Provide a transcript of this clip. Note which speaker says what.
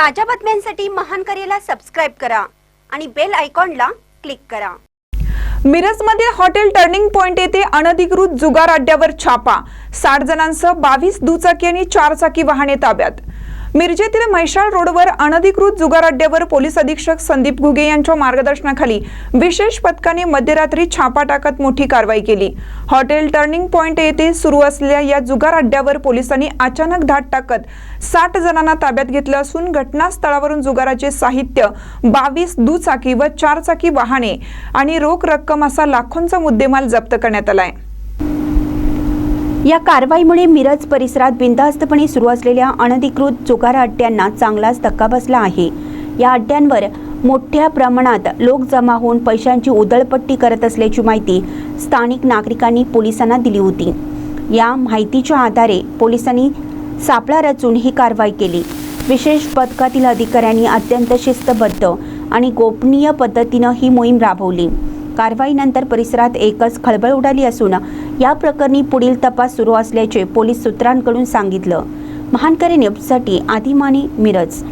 Speaker 1: ताज्या बातम्यांसाठी महान करेला सबस्क्राईब करा आणि बेल आयकॉनला क्लिक करा.
Speaker 2: मिरजमधील हॉटेल टर्निंग पॉइंट येथे अनधिकृत जुगार अड्ड्यावर छापा. साठ जणांसह बावीस दुचाकी आणि चारचाकी वाहने ताब्यात. मिरजेतील म्हैसाळ रोडवर अनधिकृत जुगार अड्ड्यावर पोलीस अधीक्षक संदीप घुगे यांच्या मार्गदर्शनाखाली विशेष पथकाने मध्यरात्री छापा टाकत मोठी कारवाई केली. हॉटेल टर्निंग पॉइंट येथे सुरू असलेल्या या जुगार अड्ड्यावर पोलिसांनी अचानक धाड टाकत साठ जणांना ताब्यात घेतलं असून घटनास्थळावरून जुगाराचे साहित्य बावीस दुचाकी व चारचाकी वाहने आणि रोख रक्कम असा लाखोंचा मुद्देमाल जप्त करण्यात आला आहे
Speaker 1: या कारवाईमुळे मिरज परिसरात बिनधास्तपणे सुरू असलेल्या अनधिकृत जुगार अड्ड्यांना चांगलाच धक्का बसला आहे. या अड्ड्यांवर मोठ्या प्रमाणात लोक जमा होऊन पैशांची उधळपट्टी करत असल्याची माहिती स्थानिक नागरिकांनी पोलिसांना दिली होती. या माहितीच्या आधारे पोलिसांनी सापळा रचून ही कारवाई केली. विशेष पथकातील अधिकाऱ्यांनी अत्यंत शिस्तबद्ध आणि गोपनीय पद्धतीनं ही मोहीम राबवली. कारवाईनंतर परिसरात एकच खळबळ उडाली असून या प्रकरणी पुढील तपास सुरू असल्याचे पोलीस सूत्रांकडून सांगितलं. महानकरी न्यूजसाठी आदिमानी मिरज.